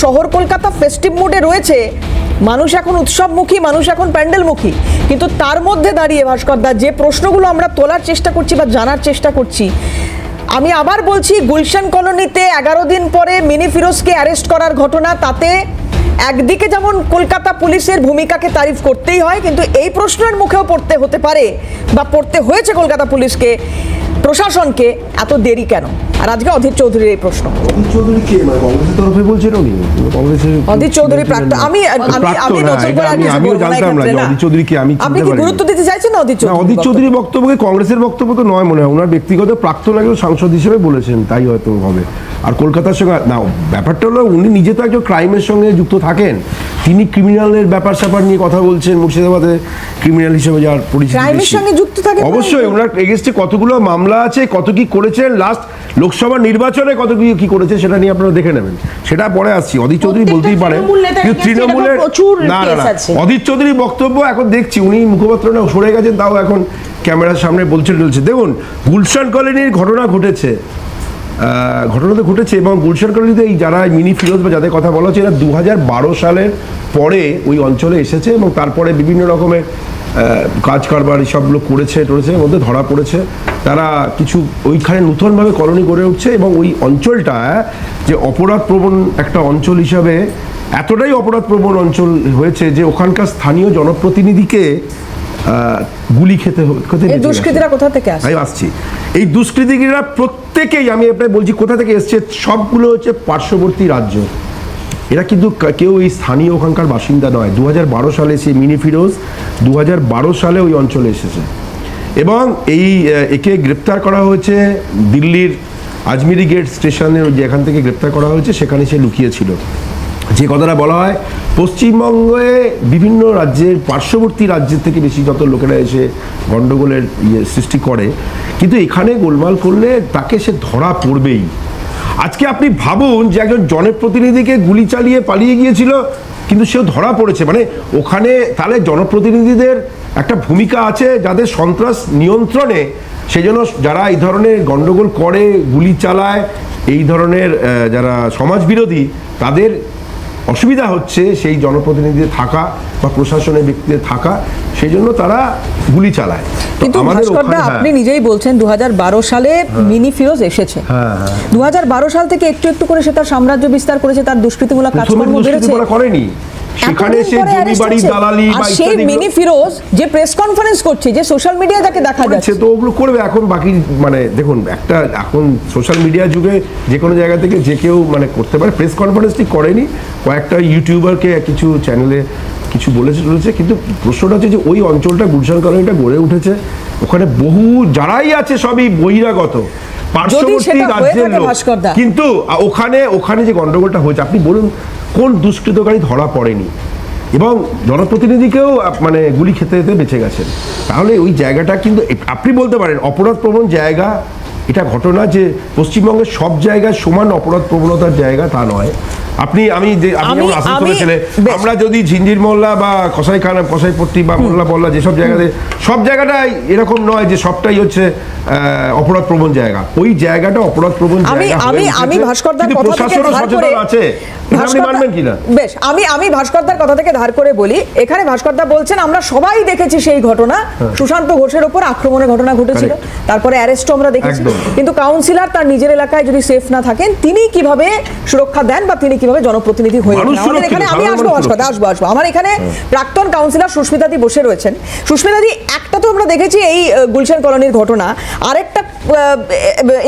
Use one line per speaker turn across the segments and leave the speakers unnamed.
শহর কলকাতা ফেস্টিভ মুডে রয়েছে। মানুষ এখন উৎসবমুখী, মানুষ এখন প্যান্ডেলমুখী। কিন্তু তার মধ্যে দাঁড়িয়ে ভাস্করদা যে প্রশ্নগুলো আমরা তোলার চেষ্টা করছি বা জানার চেষ্টা করছি, আমি আবার বলছি, গুলশান কলোনিতে এগারো দিন পরে মিনি ফিরোজকে অ্যারেস্ট করার ঘটনা, তাতে একদিকে যেমন কলকাতা পুলিশের ভূমিকাকে তারিফ করতেই হয়, কিন্তু এই প্রশ্নের মুখেও পড়তে হতে পারে বা পড়তে হয়েছে কলকাতা পুলিশকে। প্রশাসনকে এত দেরি কেন? আর আজকে অধীর চৌধুরীর এই প্রশ্ন।
অধীর চৌধুরী কে? মানে কংগ্রেসের তরফে বলছেন উনি। কংগ্রেসের
অধীর চৌধুরী প্রাক্তন আমি
হ্যাঁ,
নতুন করে
আমিও জানতাম না। অধীর চৌধুরী কে, আমি
আপনি কি গুরুত্ব দিতে চাইছেন না অধীর চৌধুরী
অধীর চৌধুরীর বক্তব্যকে কংগ্রেসের বক্তব্য তো নয় মনে হয়। ওনার ব্যক্তিগত প্রাক্তন একজন সাংসদ হিসেবে বলেছেন তাই হয়তো হবে। আর কলকাতার সঙ্গে না ব্যাপারটা হলো উনি নিজে তো একজন ক্রাইমের সঙ্গে যুক্ত থাকেন। তিনি ক্রিমিনালের ব্যাপার স্যাপার নিয়ে কথা বলছেন মুর্শিদাবাদে ক্রিমিনাল হিসেবে যার পরিচিতি
সঙ্গে যুক্ত থাকেন?
অবশ্যই ওনার এগেস্টে কতগুলো মামলা আছে কত কি করেছেন লাস্ট লোকসভা নির্বাচনে কত কি কি করেছে সেটা নিয়ে আপনারা দেখে নেবেন। সেটা পরে আসছি। অধীর চৌধুরী বলতেই পারেন কিন্তু তৃণমূলের
প্রচুর
না না। অধীর চৌধুরীর বক্তব্য এখন দেখছি উনি মুখপাত্র না সরে গেছেন তাও এখন ক্যামেরার সামনে বলছে চলছে দেখুন গুলশান কলোনির ঘটনা ঘটেছে। আহ, ঘটনা তো ঘটেছে এবং গুলশান কলোনিতে এই যারা মিনি ফিরোজ বা যাদের কথা বলা হচ্ছে এরা দু হাজার বারো সালের পরে ওই অঞ্চলে এসেছে এবং তারপরে বিভিন্ন রকমের কাজ কারবার সবগুলো করেছে টরেছে মধ্যে ধরা পড়েছে। তারা কিছু ওইখানে নূতনভাবে কলোনি গড়ে উঠছে এবং ওই অঞ্চলটা যে অপরাধ প্রবণ একটা অঞ্চল হিসাবে এতটাই অপরাধ প্রবণ অঞ্চল হয়েছে যে ওখানকার স্থানীয় জনপ্রতিনিধিকে গুলি খেতে খেতে
এই দুষ্কৃতীরা কোথা থেকে আসে?
আমি আসছি। এই দুষ্কৃতিগীরা প্রত্যেকেই আমি আপনাকে বলছি কোথা থেকে এসছে? সবগুলো হচ্ছে পার্শ্ববর্তী রাজ্য। এরা কিন্তু কেউ এই স্থানীয় ওখানকার বাসিন্দা নয়। দু সালে সেই মিনি ফিরোজ দু হাজার বারো সালে ওই অঞ্চলে এসেছে। এবং এই একে গ্রেপ্তার করা হয়েছে দিল্লির আজমিরি গেট স্টেশনের যেখান থেকে গ্রেপ্তার করা হয়েছে সেখানে সে লুকিয়েছিল। যে কথাটা বলা হয়, পশ্চিমবঙ্গে বিভিন্ন রাজ্যের পার্শ্ববর্তী রাজ্যের থেকে বেশি যত লোকেরা এসে গণ্ডগোলের ইয়ে সৃষ্টি করে, কিন্তু এখানে গোলমাল করলে তাকে সে ধরা পড়বেই। আজকে আপনি ভাবুন যে একজন জনপ্রতিনিধিকে গুলি চালিয়ে পালিয়ে গিয়েছিল, কিন্তু সেও ধরা পড়েছে। মানে ওখানে তাহলে জনপ্রতিনিধিদের একটা ভূমিকা আছে যাদের সন্ত্রাস নিয়ন্ত্রণে, সেজন্য যারা এই ধরনের গণ্ডগোল করে, গুলি চালায়, এই ধরনের যারা সমাজ বিরোধী তাদের অসুবিধা হচ্ছে সেই জনপ্রতিনিধিদের থাকা বা প্রশাসনের ব্যক্তিদের থাকা সেই জন্য তারা গুলি চালায়।
কিন্তু ভাস্করদা
হ্যাঁ।
আপনি নিজেই বলছেন দু হাজার বারো সালে মিনি ফিরোজ এসেছে।
হ্যাঁ, হ্যাঁ।
দু সাল থেকে একটু একটু করে সে তার সাম্রাজ্য বিস্তার করেছে তার দুষ্কৃতিমূলক কাজকর্ম বেড়েছে।
করেনি। সেখানে সে জমি বাড়ি দালালি বা
সেই মিনি ফিরোজ যে প্রেস কনফারেন্স করছে যে সোশ্যাল মিডিয়ায় যাকে দেখা যাচ্ছে।
তো ওগুলো করবে এখন বাকি মানে দেখুন একটা এখন সোশ্যাল মিডিয়া যুগে যে কোনো জায়গা থেকে যে কেউ মানে করতে পারে। প্রেস কনফারেন্স ঠিক করেনি কয়েকটা ইউটিউবারকে কিছু চ্যানেলে কিছু বলেছে চলেছে কিন্তু প্রশ্নটা হচ্ছে যে ওই অঞ্চলটা গুলশান কলোনিটা গড়ে উঠেছে। ওখানে বহু যারাই আছে সবই বহিরাগত পার্শ্ববর্তী রাজ্যের লোক। কিন্তু ওখানে ওখানে যে গন্ডগোলটা হয়েছে আপনি বলুন কোন দুষ্কৃতকারী ধরা পড়েনি? এবং জনপ্রতিনিধিকেও মানে গুলি খেতে খেতে বেঁচে গেছেন। তাহলে ওই জায়গাটা কিন্তু আপনি বলতে পারেন অপরাধ প্রবণ জায়গা এটা ঘটনা যে পশ্চিমবঙ্গের সব জায়গায় সমান অপরাধ প্রবণতার জায়গা তা নয়। আপনি আমি যে আপনি
আমি-
আসানসোলে ছেলে আমরা যদি ঝিঞ্জির মোল্লা বা কসাইখানা কসাইপট্টি বা মোল্লা পল্লা যেসব জায়গাতে সব জায়গাটাই এরকম নয় যে সবটাই হচ্ছে আহ, অপরাধ প্রবণ জায়গা। ওই জায়গাটা অপরাধ প্রবণ
আমি
জায়গা হয়ে
আমি আমি ভাস্করদার কথা থেকে
আছে।
বেশ আমি আমি ভাস্করদার কথা থেকে ধার করে বলি এখানে ভাস্করদা বলছেন আমরা সবাই দেখেছি সেই ঘটনা
হ্যাঁ।
সুশান্ত ঘোষের ওপর আক্রমণের ঘটনা ঘটেছিল তারপরে অ্যারেস্টও আমরা দেখেছি। কিন্তু কাউন্সিলর তার নিজের এলাকায় যদি সেফ না থাকেন তিনি কীভাবে সুরক্ষা দেন বা তিনি কীভাবে জনপ্রতিনিধি হয়ে আমাদের এখানে আমি আসব ভাস্করদা আসব আসব আমার এখানে প্রাক্তন কাউন্সিলর সুস্মিতাদি বসে রয়েছেন। সুস্মিতাদি একটা তো আমরা দেখেছি এই গুলশান কলোনির ঘটনা আরেকটা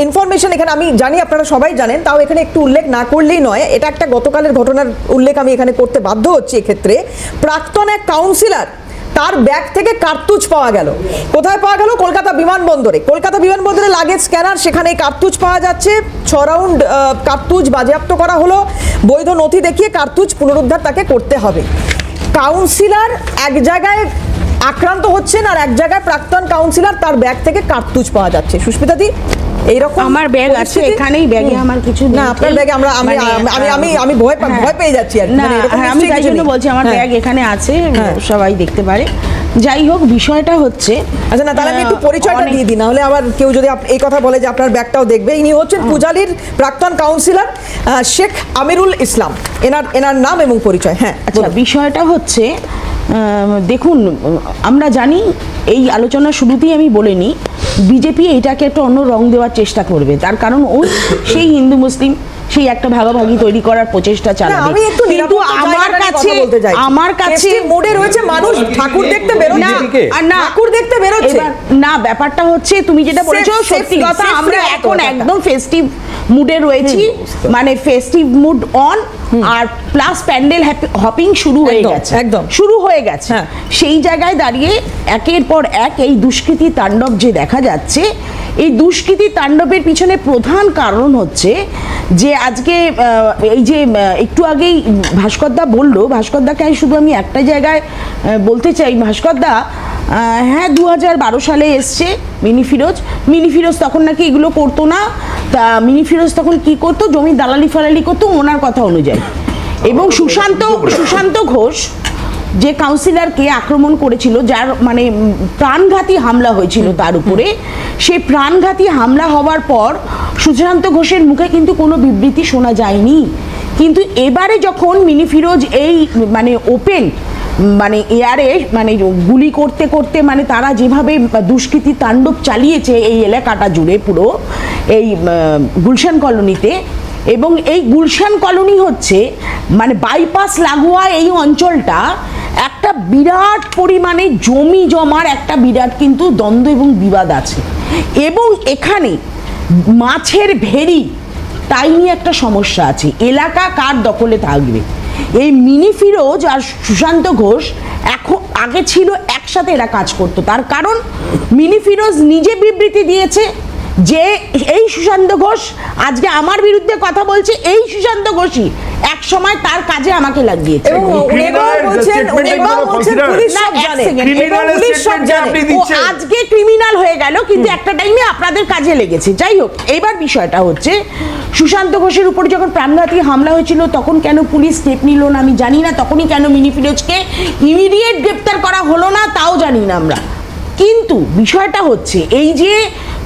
ইনফরমেশন এখানে আমি জানি, আপনারা সবাই জানেন, তাও এখানে একটু উল্লেখ না করলেই নয়, এটা একটা গতকালের ঘটনার উল্লেখ আমি এখানে করতে বাধ্য হচ্ছি এক্ষেত্রে। প্রাক্তন এক কাউন্সিলর তার ব্যাগ থেকে কার্তুজ পাওয়া গেল। কোথায় পাওয়া গেল? কলকাতা বিমানবন্দরে। কলকাতা বিমানবন্দরে লাগেজ স্ক্যানার সেখানে কার্তুজ পাওয়া যাচ্ছে। ছ রাউন্ড কার্তুজ বাজেয়াপ্ত করা হলো। বৈধ নথি দেখিয়ে কার্তুজ পুনরুদ্ধার তাকে করতে হবে। কাউন্সিলর এক জায়গায় আক্রান্ত হচ্ছেন আর এক জায়গায় প্রাক্তন কাউন্সিলর তার ব্যাগ থেকে কার্তুজ পাওয়া যাচ্ছে। সুস্মিতা দি এইরকম
আমার ব্যাগ আছে এখানেই ব্যাগে আমার কিছু
না আপনার ব্যাগে আমরা আমি
মানে,
আমি আমি ভয়
হ্যাঁ।
ভয় পেয়ে যাচ্ছি আর
না
মানে
হ্যাঁ, আমি তাই জন্য বলছি আমার। ব্যাগ এখানে আছে
হ্যাঁ।
সবাই দেখতে পারে। যাই হোক বিষয়টা হচ্ছে
আচ্ছা না তাহলে আমি একটু পরিচয়টা দিয়ে দিই নাহলে আবার কেউ যদি এই কথা বলে যে আপনার ব্যাগটাও দেখবে। ইনি হচ্ছেন পূজালির প্রাক্তন কাউন্সিলর শেখ আমিরুল ইসলাম। এনার এনার নাম এবং পরিচয়। হ্যাঁ
আচ্ছা বিষয়টা হচ্ছে দেখুন আমরা জানি এই আলোচনা শুরুতেই আমি বলে নিই বিজেপি এটাকে একটা অন্য রং দেওয়ার চেষ্টা করবে। তার কারণ ওই সেই হিন্দু মুসলিম সেই একটা ভাগাভাগি তৈরি করার প্রচেষ্টা
না,
চালাবে।
আমি একটু
কিন্তু আমার কাছে আমার কাছে
মুডে রয়েছে মানুষ ঠাকুর দেখতে বেরোচ্ছে।
না, আর না
ঠাকুর দেখতে বেরোচ্ছে।
না ব্যাপারটা হচ্ছে তুমি যেটা বলেছ সত্যি কথা আমরা এখন একদম ফেস্টিভ মুডে রয়েছি মানে ফেস্টিভ মুড অন আর প্লাস প্যান্ডেল হপিং শুরু হয়ে গেছে
একদম।
শুরু হয়ে গেছে
হ্যাঁ।
সেই জায়গায় দাঁড়িয়ে একের পর এক এই দুষ্কৃতি তাণ্ডব যে দেখা যাচ্ছে এই দুষ্কৃতি তাণ্ডবের পিছনে প্রধান কারণ হচ্ছে যে আজকে এই যে একটু আগেই ভাস্করদা বলল ভাস্করদাকে আমি শুধু আমি একটা জায়গায় বলতে চাই ভাস্করদা হ্যাঁ দু হাজার বারো সালে এসছে মিনি ফিরোজ। মিনি ফিরোজ তখন নাকি এগুলো করতো না। তা মিনি ফিরোজ তখন কি করতো? জমি দালালি ফালালি করতো ওনার কথা অনুযায়ী। এবং সুশান্ত সুশান্ত ঘোষ যে কাউন্সিলরকে আক্রমণ করেছিল যার মানে প্রাণঘাতী হামলা হয়েছিল তার উপরে সেই প্রাণঘাতী হামলা হওয়ার পর সুশান্ত ঘোষের মুখে কিন্তু কোনো বিবৃতি শোনা যায়নি। কিন্তু এবারে যখন মিনি ফিরোজ এই মানে ওপেন মানে এয়ারে মানে গুলি করতে করতে মানে তারা যেভাবে দুষ্কৃতি তাণ্ডব চালিয়েছে এই এলাকাটা জুড়ে পুরো, এই গুলশান কলোনিতে। এবং এই গুলশান কলোনি হচ্ছে মানে বাইপাস লাগোয়া এই অঞ্চলটা একটা বিরাট পরিমাণে জমি জমার একটা বিরাট কিন্তু দ্বন্দ্ব এবং বিবাদ আছে। এবং এখানে মাছের ভেরি তাই নিয়ে একটা সমস্যা আছে। এলাকা কার দখলে থাকবে? এই মিনি ফিরোজ আর সুশান্ত ঘোষ এখন আগে ছিল একসাথে এরা কাজ করতো। তার কারণ মিনি ফিরোজ নিজে বিবৃতি দিয়েছে যে এই সুশান্ত ঘোষ আজকে আমার বিরুদ্ধে কথা বলছে এই সুশান্ত ঘোষই এক সময় তার কাজে আমাকে লাগিয়েছে। আজকে ক্রিমিনাল হয়ে গেল কিন্তু একটা টাইমে আপনাদের কাজে লেগেছে। যাই হোক এবার বিষয়টা হচ্ছে সুশান্ত ঘোষের উপর যখন প্রাণঘাতী হামলা হয়েছিল তখন কেন পুলিশ স্টেপ নিল না আমি জানি না তখনই কেন মিনি ফিরোজকে ইমিডিয়েট গ্রেপ্তার করা হলো না তাও জানি না আমরা। কিন্তু বিষয়টা হচ্ছে এই যে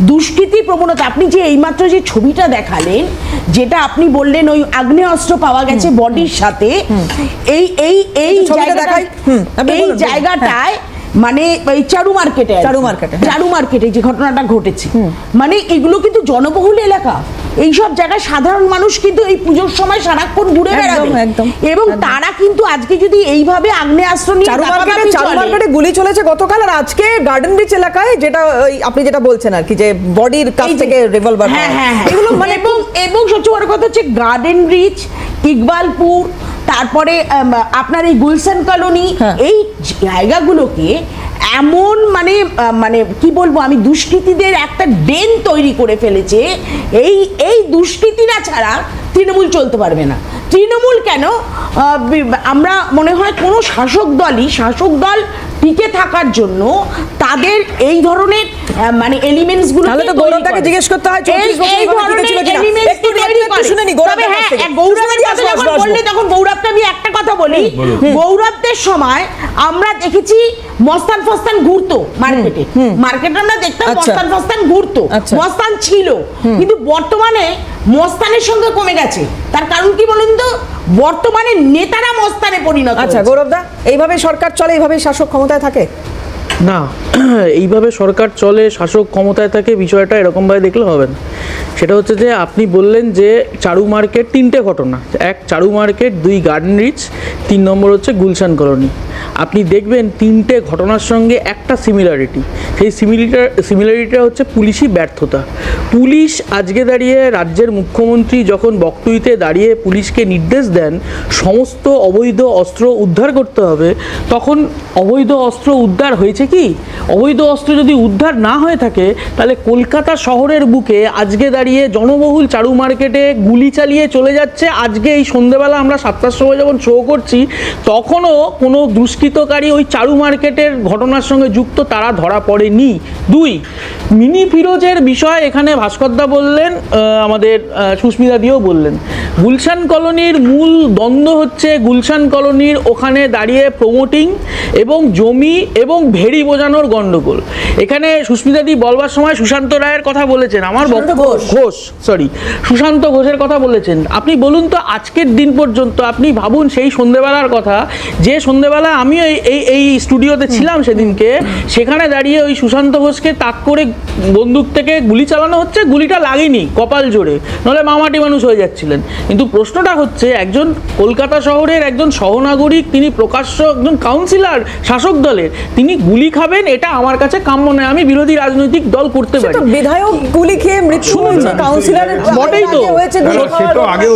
দুষ্কৃতি প্রবণতা। আপনি যে এইমাত্র যে ছবিটা দেখালেন যেটা আপনি বললেন ওই আগ্নেয়াস্ত্র পাওয়া গেছে বডির সাথে এই এই এই
একটু ছবিটা
জায়গাটা
দেখাই? হুম, আপনি
এই। জায়গাটায় মানে এই চারু মার্কেটে
চারু মার্কেটে, হ্যাঁ।
চারু মার্কেটে যে ঘটনাটা ঘটেছে। মানে এগুলো কিন্তু জনবহুল এলাকা। এইসব জায়গায় সাধারণ মানুষ কিন্তু এই পুজোর সময় সারাক্ষণ ঘুরে বেড়াবে
একদম,
এবং তারা কিন্তু আজকে যদি এইভাবে আগ্নেয়াস্ত্র নিয়ে
গুলি চলেছে গতকাল আর আজকে গার্ডেন বিচ এলাকায় যেটা আপনি যেটা বলছেন আর কি যে বডির কাছ থেকে রিভলভার
হ্যাঁ হ্যাঁ হ্যাঁ।
এগুলো মানে
এবং এবং সবচেয়ে বড় কথা হচ্ছে গার্ডেন রিচ ইকবালপুর তারপরে আপনার এই গুলশান কলোনি
হ্যাঁ।
এই জায়গাগুলোকে এমন মানে মানে কি বলব, আমি দুষ্কৃতীদের একটা ডেন তৈরি করে ফেলেছে, এই এই দুষ্কৃতীরা ছাড়া তৃণমূল চলতে পারবে না। তৃণমূল কেন? আমরা মনে হয় কোনো শাসক দলই, শাসক দল টিকে থাকার জন্য তাদের এই ধরনের মানে এলিমেন্টসগুলো
তাহলে তো গৌরবদাকে জিজ্ঞেস করতে হয়, 34 বছর
এই ধরনের
একটু
তৈরি করে।
শুনে নি গৌরবদার
হ্যাঁ, গৌরবের কথা যখন বললে তখন গৌরবকে আমি একটা কথা বলি। গৌরবদের সময় আমরা দেখেছি মস্তান ফস্তান ঘুরতো মার্কেটে। মার্কেটে আমরা দেখতাম
আচ্ছা।
মস্তান ফস্তান ঘুরতো।
আচ্ছা।
মস্তান ছিল। কিন্তু বর্তমানে মস্তানের সঙ্গে কমে গেছে। তার কারণ কি বলুন তো? বর্তমানে নেতারা মস্তানে পরিণত
আচ্ছা। গৌরবদা এইভাবে সরকার চলে এইভাবে শাসক ক্ষমতায় থাকে
না, এইভাবে সরকার চলে, শাসক ক্ষমতায় থাকে, বিষয়টা এরকমভাবে দেখলে হবে না। সেটা হচ্ছে যে, আপনি বললেন যে, চারু মার্কেট তিনটে ঘটনা। এক, চারু মার্কেট, দুই, গার্ডেন রিচ, তিন নম্বর হচ্ছে গুলশান কলোনি। আপনি দেখবেন তিনটে ঘটনার সঙ্গে একটা সিমিলারিটি সেই সিমিলিটার সিমিলারিটিটা হচ্ছে পুলিশি ব্যর্থতা। পুলিশ আজকে দাঁড়িয়ে রাজ্যের মুখ্যমন্ত্রী যখন বক্তব্যতে দাঁড়িয়ে পুলিশকে নির্দেশ দেন, সমস্ত অবৈধ অস্ত্র উদ্ধার করতে হবে, তখন অবৈধ অস্ত্র উদ্ধার হয়েছে কি অবৈধ অস্ত্র যদি উদ্ধার না হয়ে থাকে, তাহলে কলকাতা শহরের বুকে আজকে দাঁড়িয়ে জনবহুল চারু মার্কেটে গুলি চালিয়ে চলে যাচ্ছে। আজকে এই সন্ধেবেলা আমরা সাতটার সময় যখন শো করছি, তখনও কোনো দুষ্কৃতকারী ওই চারু মার্কেটের ঘটনার সঙ্গে যুক্ত তারা ধরা পড়েনি। দুই, মিনি ফিরোজের বিষয় এখানে ভাস্করদা বললেন আমাদের সুস্মিতা দিয়েও বললেন। গুলশান কলোনির মূল দ্বন্দ্ব হচ্ছে গুলশান কলোনির ওখানে দাঁড়িয়ে প্রমোটিং এবং জমি এবং ভেড়ি বোঝানোর গন্ডগোল। এখানে সুস্মিতা দি বলবার সময় সুশান্ত রায়ের কথা বলেছেন। আমার
ঘোষ।
সরি সুশান্ত ঘোষের কথা বলেছেন। আপনি বলুন তো আজকের দিন পর্যন্ত আপনি ভাবুন সেই সন্ধেবেলার কথা যে সন্ধেবেলা আমিও এই এই স্টুডিওতে ছিলাম সেদিনকে সেখানে দাঁড়িয়ে ওই সুশান্ত ঘোষকে তাক করে বন্দুক থেকে গুলি চালানো হচ্ছে গুলিটা লাগেনি কপাল জোরে। নাহলে মামাটি মানুষ হয়ে যাচ্ছিলেন। কিন্তু প্রশ্নটা হচ্ছে একজন কলকাতা শহরের একজন সহনাগরিক তিনি প্রকাশ্য একজন কাউন্সিলর শাসক দলের তিনি গুলি খাবেন এটা আমার কাছে কাম্য নয়। আমি বিরোধী রাজনৈতিক দল করতে পারি।
বিধায়ক গুলি খেয়ে মৃত্যু হয়েছে
না। বটেই তো।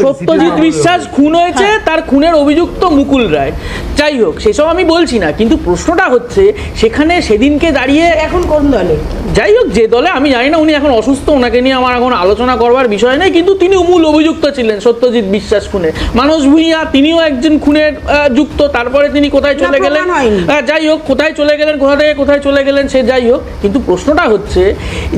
সত্যজিৎ বিশ্বাস খুন হয়েছে তার খুনের অভিযুক্ত মুকুল রায়। যাই হোক সেসব আমি বলছি না কিন্তু প্রশ্নটা হচ্ছে সেখানে সেদিনকে দাঁড়িয়ে
এখন কোন দলে?
যাই হোক যে দলে আমি জানি না উনি এখন অসুস্থ ওনাকে নিয়ে আমার এখন আলোচনা করবার বিষয় নেই কিন্তু তিনি মূল অভিযুক্ত ছিলেন সত্যজিৎ বিশ্বাস খুনে। মানস ভূঁইয়া তিনিও একজন খুনের যুক্ত। তারপরে তিনি কোথায় চলে গেলেন? যাই হোক কোথায় চলে গেলেন কোথা থেকে কোথায় চলে গেলেন সে যাই হোক। কিন্তু প্রশ্নটা হচ্ছে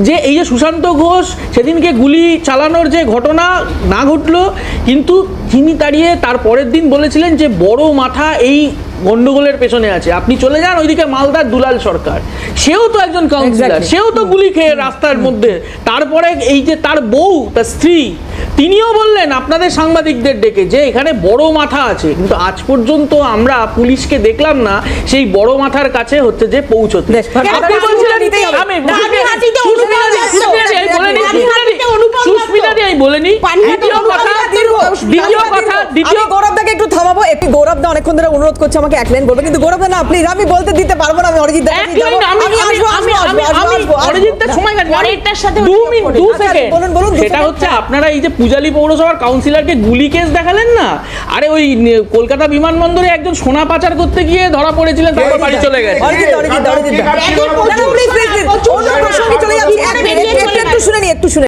যে এই যে সুশান্ত ঘোষ সেদিনকে গুলি চালানোর যে ঘটনা না ঘটলো কিন্তু তিনি দাঁড়িয়ে তার পরের দিন বলেছিলেন যে বড় মাথা এই গন্ডগোলের পেছনে আছে। আপনি চলে যান ওইদিকে মালদার দুলাল সরকার। সেও তো একজন কাউন্সিলর সেও তো গুলি খেয়ে রাস্তার মধ্যে। তারপরে এই যে তার বউ তার স্ত্রী তিনিও বললেন আপনাদের সাংবাদিকদের ডেকে যে এখানে বড় মাথা আছে। কিন্তু আজ পর্যন্ত আমরা পুলিশকে দেখলাম না সেই বড় মাথার কাছে হচ্ছে যে পৌঁছতে। আপনি বলছিলেন আমি দি- সুস্মিতা আমি
অনুপম
সুস্মিতা দি, আমি বলিনি
পানিহাটিতে
দ্বিতীয়
অনুপম
কথা দ্বিতীয় কথা দ্বিতীয়
গৌরবদাকে একটু থামাবো। একটু গৌরবদা অনেকক্ষণ ধরে অনুরোধ করছে আমাকে এক লাইন বলবে কিন্তু গৌরবদা না প্লিজ আমি বলতে দিতে পারব না আমি অরিজিৎ
আমি
আসব
আমি আমি সময় কাটবে
সাথে
মিনিট।
আচ্ছা,
সেকেন্ড
বলুন, বলুন,
সেটা হচ্ছে আপনারা এই যে পূজালি পৌরসভার কাউন্সিলরকে গুলি কেস দেখালেন না? আরে ওই কলকাতা বিমানবন্দরে একজন সোনা পাচার করতে গিয়ে ধরা পড়েছিলেন তারপর বাড়ি চলে গেছে।
অরিজিৎ একটু একটু শুনে নি একটু শুনে